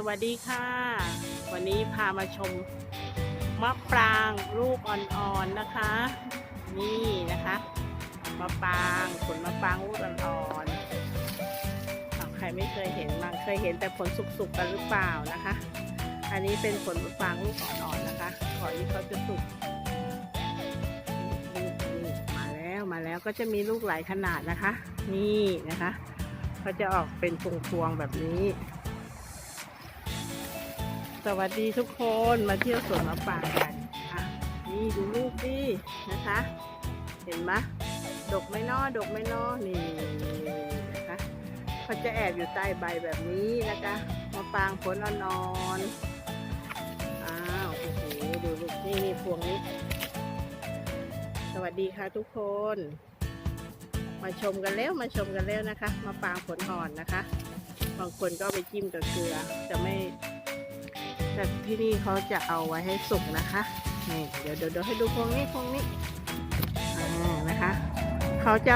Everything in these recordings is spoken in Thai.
สวัสดีค่ะ วันนี้พามาชมมะปรางลูกอ่อนๆนะคะ นี่นะคะมะปรางผลมะปรางลูกอ่อนๆอ้าใครไม่เคยเห็นบ้างเคยเห็นแต่ผลสุกๆกันหรือเปล่านะคะ อันนี้เป็นผลมะปรางลูกอ่อนๆนะคะก่อนที่เขาจะสุกมาแล้วมาแล้วก็จะมีลูกหลายขนาดนะคะ นี่นะคะเขาจะออกเป็นพวงๆแบบนี้ สวัสดีทุกคนมาเที่ยวสวนมะปรางกันอะนี่ดูลูกดินะคะ เห็นไหมดกไม่นอดกไม่นอนี่นะคะเขาจะแอบอยู่ใต้ใบแบบนี้นะคะมะปรางผลอ่อนๆอ้าวโอ้โหดูลูกนี่นี่พวงนี้ สวัสดีค่ะทุกคน มาชมกันแล้วมาชมกันแล้วนะคะมะปรางผลอ่อนนะคะ บางคนก็ไปจิ้มกับเกลือจะไม่ แต่ที่นี่เขาจะเอาไว้ให้สุกนะคะนี่เดี๋ยวเดี๋ยวให้ดูพวงนี้พวงนี้นะคะเขาจะ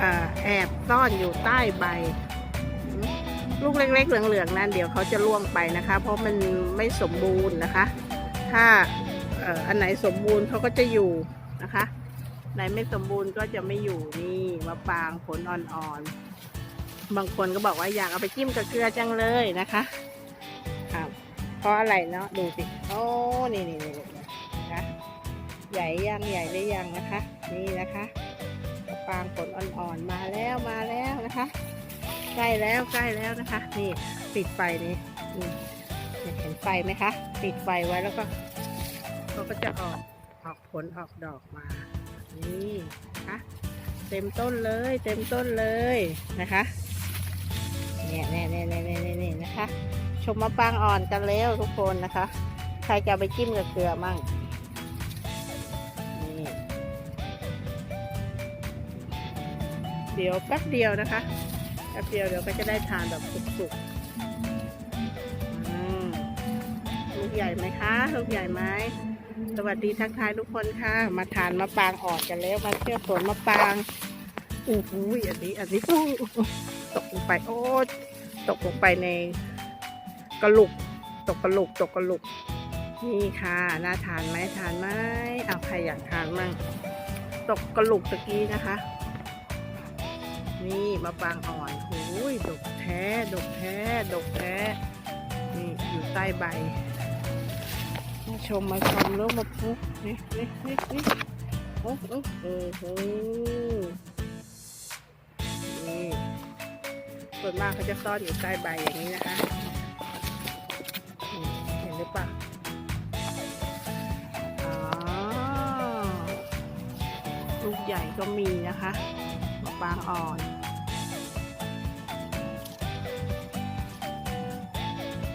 อแอบซ่อนอยู่ใต้ใบ ลูกเล็กๆเหลืองๆนั่นเดี๋ยวเขาจะล่วงไปนะคะ เพราะมันไม่สมบูรณ์นะคะ ถ้าอันไหนสมบูรณ์เขาก็จะอยู่นะคะไหนไม่สมบูรณ์ก็จะไม่อยู่นี่มะปางผลอ่อนๆบางคนก็บอกว่าอยากเอาไปจิ้มกับเกลือจังเลยนะคะ เพราะอะไรเนาะดูสิโอ้นี่นี่นี่นะคะใหญ่ยังใหญ่ได้ยังนะคะ นี่นะคะมะปรางผลอ่อนๆมาแล้วมาแล้วนะคะใกล้แล้วใกล้แล้วนะคะ นี่ปิดไฟนี่นี่เห็นไฟไหมคะปิดไฟไว้แล้วก็เขาก็จะออกออกผลออกดอกมา นี่นะคะเต็มต้นเลยเต็มต้นเลยนะคะเนี่ยเนี่ยเนี่ยเนี่ยเนี่ยเนี่ยนะคะ ชมมะปรางอ่อนกันแล้วทุกคนนะคะ ใครจะไปจิ้มกับเกลือมั่งเดี๋ยวแป๊บเดียวนะคะแป๊บเดียวเดี๋ยวก็จะได้ทานแบบสุกๆอืมลูกใหญ่ไหมคะ ลูกใหญ่ไหมสวัสดีทักทายทุกคนค่ะ มาทานมะปรางอ่อนกันแล้ว มาเที่ยวสวนมะปรางอู้หูอันนี้ อันนี้อู้ตกลงไป โอ้ตกลงไปใน กระลุก ตกกระลุก ตกกระลุก นี่ค่ะ น่าทานไหมทานไหมเอาใครอยากทานมั่ง ตกกระลุกตะกี้นะคะ นี่มะปรางอ่อนโอ้ยดกแท้ ดกแท้ ดกแท้ นี่อยู่ใต้ใบ มาชมมาชมแล้วมาปุ๊บนี่นี่นี่นี่โอ้โหเออโหนี่ส่วนมากเขาจะซ่อนอยู่ใต้ใบอย่างนี้นะคะ ใหญ่ก็มีนะคะมะปางอ่อน